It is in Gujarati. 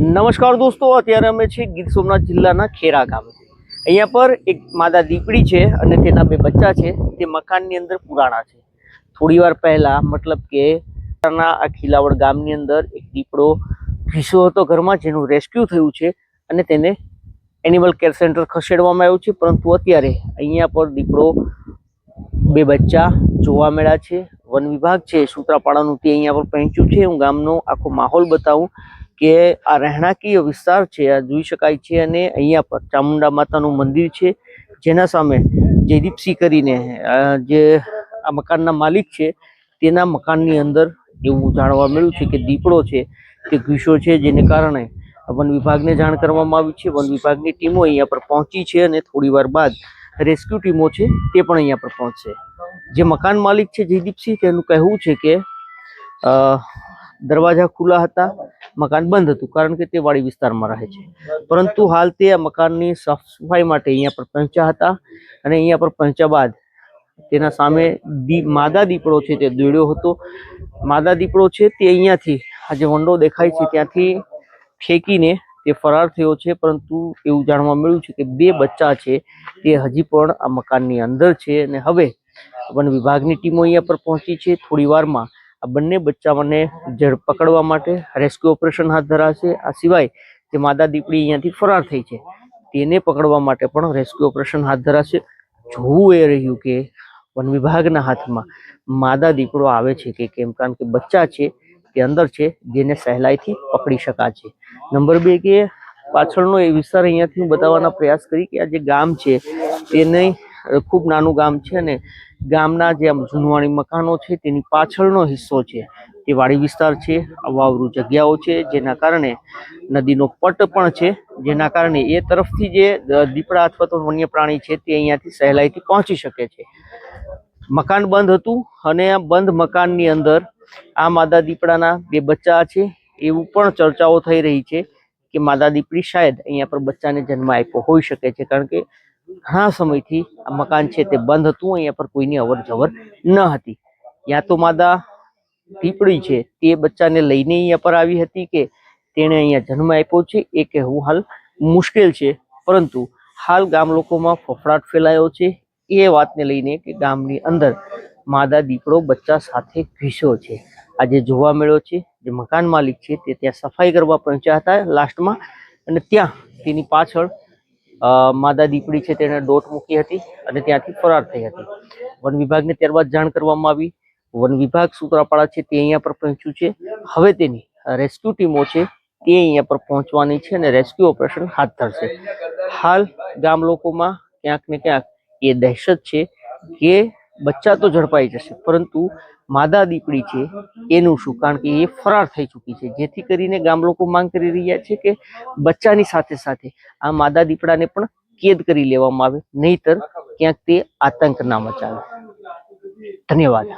નમસ્કાર દોસ્તો, અત્યારે અમે છીએ ગીર સોમનાથ જિલ્લાના ખેરા ગામે. અહીંયા પર એક માદા દીપડી છે અને તેના બે બચ્ચા છે. તે મકાનની અંદર પુરાણા છે. થોડી વાર પહેલાં, મતલબ કે આ ખીલાવડ ગામની અંદર એક દીપડો ઘીસો હતો ઘરમાં, જેનું રેસ્ક્યુ થયું છે અને તેને એનિમલ કેર સેન્ટર ખસેડવામાં આવ્યું છે. પરંતુ અત્યારે અહીંયા પર દીપડો, બે બચ્ચા જોવા મળ્યા છે. વન વિભાગ છે, સૂત્રાપાડાનું તે અહીંયા પર પહોંચ્યું છે. હું ગામનો આખો માહોલ બતાવું કે આ રહેણાંકીય વિસ્તાર છે, આ જોઈ શકાય છે. અને અહીંયા પર ચામુંડા માતાનું મંદિર છે, જેના સામે જયદીપસિંહ કરીને જે આ મકાનના માલિક છે, તેના મકાનની અંદર એવું જાણવા મળ્યું છે કે દીપડો છે તે ઘીસો છે, જેને કારણે વન વિભાગને જાણ કરવામાં આવી છે. વન વિભાગની ટીમો અહીંયા પર પહોંચી છે અને થોડી વાર બાદ રેસ્ક્યુ ટીમો છે, તે પણ અહીંયા પર પહોંચશે. જે મકાન માલિક છે જયદીપસિંહ, તેનું કહેવું છે કે દરવાજા ખુલ્લા હતા, મકાન બંધ હતું, કારણ કે તે વાડી વિસ્તારમાં રહે છે. પરંતુ હાલ તે આ મકાનની સાફ સફાઈ માટે અહીંયા પર પહોંચ્યા હતા અને અહીંયા પર પહોંચ્યા બાદ તેના સામે દી, માદા દીપડો છે તે દોડ્યો હતો. માદા દીપડો છે તે અહીંયાથી, આ જે વંડો દેખાય છે ત્યાંથી ફેંકીને તે ફરાર થયો છે પરંતુ એવું જાણવા મળ્યું છે કે બે બચ્ચા છે તે હજી પણ આ મકાનની અંદર છે અને હવે વન વિભાગની ટીમો અહીંયા પર પહોંચી છે. થોડી વારમાં આ બંને બચ્ચાઓને જડ પકડવા માટે રેસ્ક્યુ ઓપરેશન હાથ ધરાશે. આ સિવાય જે માદા દીપડી અહીંયાથી ફરાર થઈ છે. તેને પકડવા માટે પણ રેસ્ક્યુ ઓપરેશન હાથ ધરાશે. જોવું એ રહ્યું કે વન વિભાગના હાથમાં માદા દીપડો આવે છે કે કેમ? કારણ કે બચ્ચા છે તે અંદર છે, જેને સહેલાઈથી પકડી શકાશે નંબર બે કે પાછળનો એ વિસ્તાર અહીંયાથી હું બતાવવાના પ્રયાસ કરી કે આ જે ગામ છે, તેને ખૂબ નાનું ગામ છે અને ગામના જે આમ જૂનવાણી મકાનો છે, તેની પાછળનો હિસ્સો છે. તે વાડી વિસ્તાર છે વાવરું જગ્યાઓ છે, જેના કારણે નદીનો પટ પણ છે, જેના કારણે એ તરફથી જે દીપડા અથવા તો વન્ય પ્રાણી છે, તે અહીંયાથી સહેલાઈથી પહોંચી શકે છે. મકાન બંધ હતું અને આ બંધ મકાનની અંદર આ માદા દીપડાના બે બચ્ચા છે. એવું પણ ચર્ચાઓ થઈ રહી છે કે માદા દીપડી શાયદ અહીંયા પર બચ્ચાને જન્મ આપ્યો હોઈ શકે છે. કારણ કે ઘણા સમયથી આ મકાન છે તે બંધ હતું, અહીંયા પર કોઈની અવર જવર ન હતી. યા તો માદા દીપડી છે તે બચ્ચાને લઈને અહીંયા પર આવી હતી કે તેણે અહીંયા જન્મ આપ્યો છે? એ કહેવું હાલ મુશ્કેલ છે. પરંતુ હાલ ગામ લોકોમાં ફફડાટ ફેલાયો છે. એ વાતને લઈને કે ગામની અંદર માદા દીપડો બચ્ચા સાથે ઘીસ્યો છે. આજે જોવા મળ્યો છે જે મકાન માલિક છે તે ત્યાં સફાઈ કરવા પહોંચ્યા હતા લાસ્ટમાં અને ત્યાં તેની પાછળ માદા દીપડી છે તેને દોટ મૂકી હતી અને ત્યાંથી ફરાર થઈ હતી. વન વિભાગને ત્યારબાદ જાણ કરવામાં આવી. વન વિભાગ સુત્રાપાડા છે તે અહીંયા પર પહોંચ્યું છે. હવે તેની રેસ્ક્યુ ટીમો છે તે અહીંયા પર પહોંચવાની છે અને રેસ્ક્યુ ઓપરેશન હાથ ધરશે. હાલ ગામ લોકોમાં ક્યાંક ને ક્યાંક એ દહેશત છે કે બચ્ચા તો ઝડપાઈ જશે. પરંતુ માદા દીપડી છે, એનું શું? કારણ કે એ ફરાર થઈ ચૂકી છે. જેથી કરીને ગામ લોકો માંગ કરી રહ્યા છે કે બચ્ચાની સાથે સાથે આ માદા દીપડાને પણ કેદ કરી લેવામાં આવે. નહીતર ક્યાંક તે આતંક ના મચાવે. ધન્યવાદ.